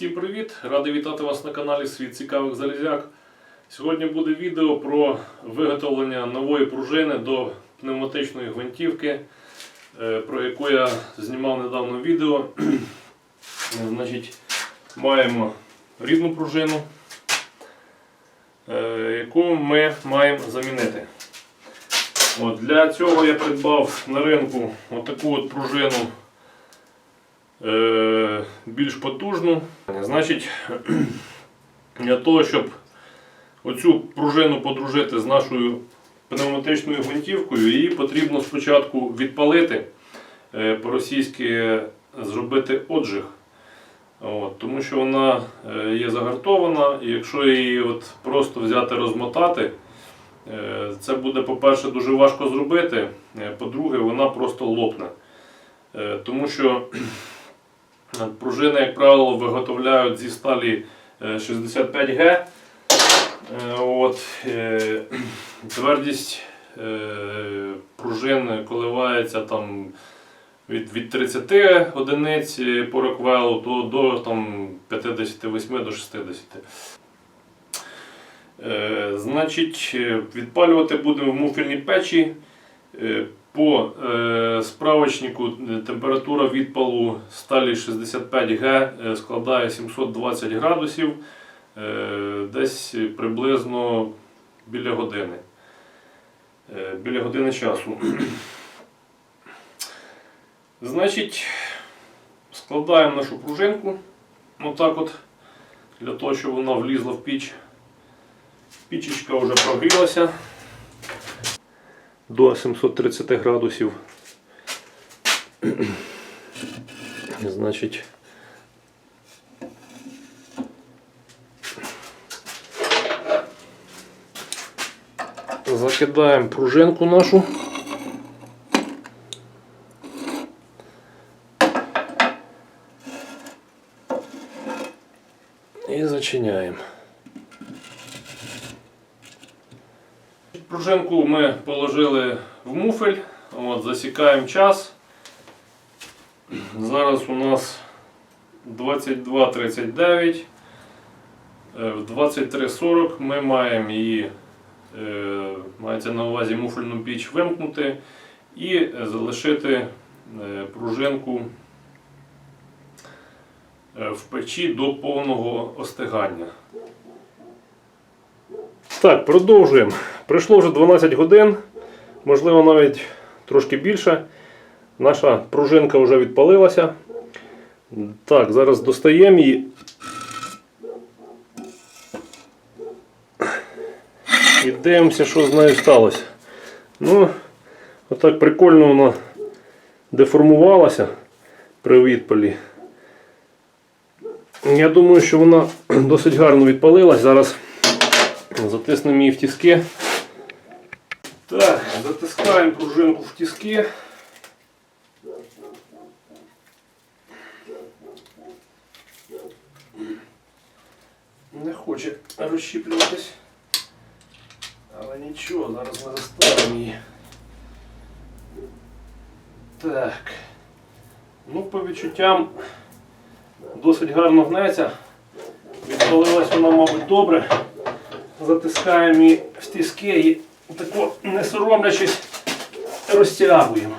Всім привіт! Радий вітати вас на каналі Світ цікавих залізяк. Сьогодні буде відео про виготовлення нової пружини до пневматичної гвинтівки, е, про яку я знімав недавно відео. Значить, маємо рідну пружину, е, яку ми маємо замінити. От, для цього я придбав на ринку отаку от пружину більш потужну. Значить, для того, щоб оцю пружину подружити з нашою пневматичною гвинтівкою, її потрібно спочатку відпалити, е, по-російськи зробити отжиг. От, тому що вона е, є загартована, і якщо її от просто взяти розмотати, е, це буде, по-перше, дуже важко зробити. е, По-друге, вона просто лопне. Е, Тому що пружини, як правило, виготовляють зі сталі е, 65Г. Е, От, е, твердість е, пружин коливається там від, від 30 одиниць по роквелу до, до там, 58 до 60. Е, Значить, е, відпалювати будемо в муфельній печі. По е, справочнику е, температура відпалу сталі 65Г е, складає 720 градусів, е, десь приблизно біля години. Е, біля години часу. Значить, складаємо нашу пружинку отак от, для того, щоб вона влізла в піч. Пічечка вже прогрілася до 730 градусів. Значить, закидаємо пружинку нашу. І зачиняємо. Пружинку ми положили в муфель, от, засікаємо час. Зараз у нас 22.39. Е, В 23.40 ми маємо її, е, мається на увазі муфельну піч вимкнути і залишити е, пружинку в печі до повного остигання. Так, продовжуємо. Пройшло вже 12 годин, можливо навіть трошки більше. Наша пружинка вже відпалилася. Так, зараз достаємо її. І дивимося, що з нею сталося. Ну, отак прикольно вона деформувалася при відпалі. Я думаю, що вона досить гарно відпалилась. Зараз затиснемо її в тіски. Так, затискаємо пружинку в тіски. Не хоче розщіплюватись. Але нічого, зараз ми заставимо її. Так. Ну, по відчуттям досить гарно гнеться. Відпалилась вона, мабуть, добре. Затискаємо її в тіски і тако не соромлячись розтягуємо.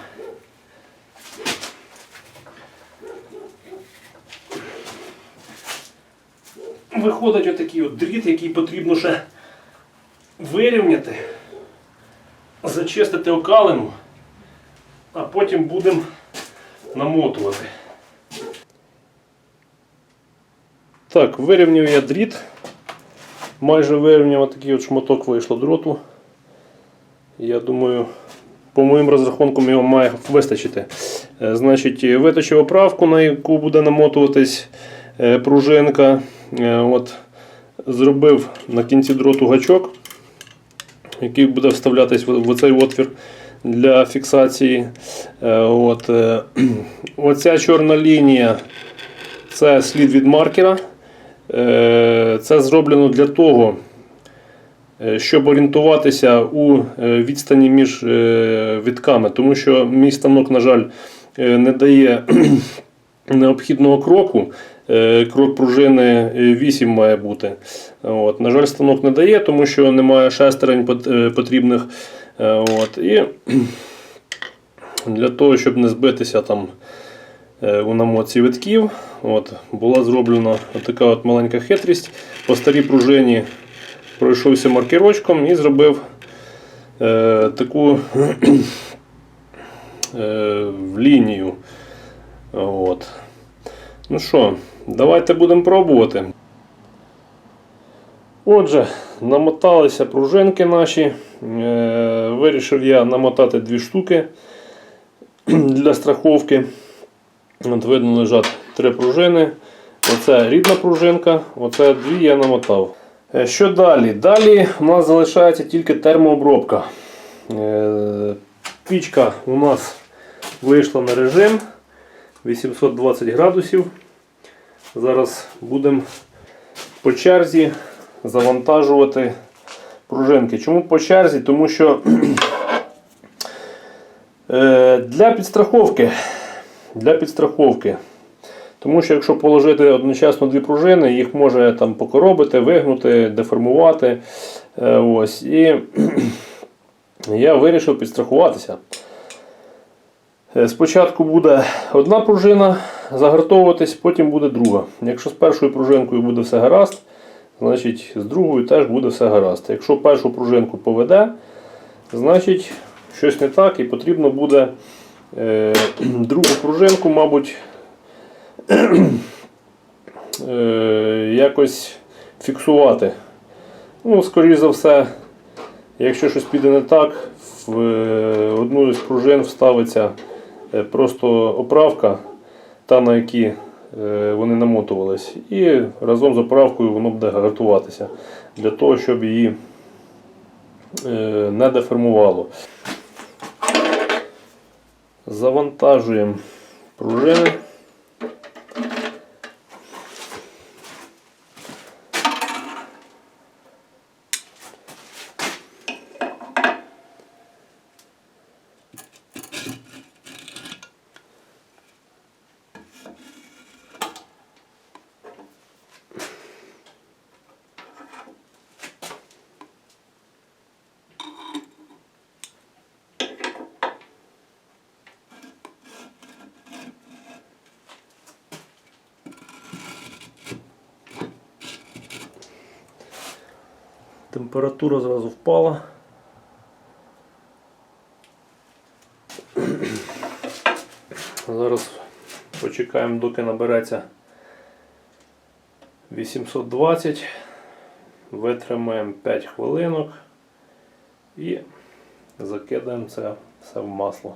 Виходить отакий от дріт, який потрібно ще вирівняти, зачистити окалину, а потім будемо намотувати. Так, вирівнюю я дріт. Майже вирівняв такий от шматок вийшло дроту. Я думаю, по моїм розрахункам його має вистачити. Е, Значить, виточив оправку, на яку буде намотуватись е, пружинка. Е, От, зробив на кінці дроту гачок, який буде вставлятись в цей отвір для фіксації. От, оця чорна лінія це слід від маркера. Це зроблено для того, щоб орієнтуватися у е, відстані між е, вітками, тому що мій станок, на жаль, е, не дає необхідного кроку. Е, Крок пружини 8 має бути. От. На жаль, станок не дає, тому що немає шестерень е, потрібних. Е, От. І для того, щоб не збитися там е, у намотці витків, от, була зроблена така от маленька хитрість. По старій пружині пройшовся маркерочком і зробив е, таку е, лінію. От. Ну що, давайте будемо пробувати. Отже, намоталися пружинки наші. Е, Вирішив я намотати дві штуки для страховки. От видно лежать три пружини. Оце рідна пружинка, оце дві я намотав. Е, Що далі? Далі у нас залишається тільки термообробка. Е, Пічка у нас вийшла на режим 820 градусів. Зараз будемо по черзі завантажувати пружинки. Чому по черзі? Тому що е, для підстраховки. Для підстраховки. Тому що якщо положити одночасно дві пружини, їх може там покоробити, вигнути, деформувати. Е, Ось. І я вирішив підстрахуватися. Е, Спочатку буде одна пружина загартовуватись, потім буде друга. Якщо з першою пружинкою буде все гаразд, значить з другою теж буде все гаразд. Якщо першу пружинку поведе, значить щось не так і потрібно буде е, другу пружинку, мабуть, якось фіксувати. Ну, скоріш за все, якщо щось піде не так, в е, одну з пружин вставиться е, просто оправка, та на які е, вони намотувались. І разом з оправкою воно буде гартуватися для того, щоб її е, не деформувало. Завантажуємо пружини. Температура зразу впала. Зараз почекаємо, доки набереться 820. Витримаємо 5 хвилинок і закидаємо це все в масло.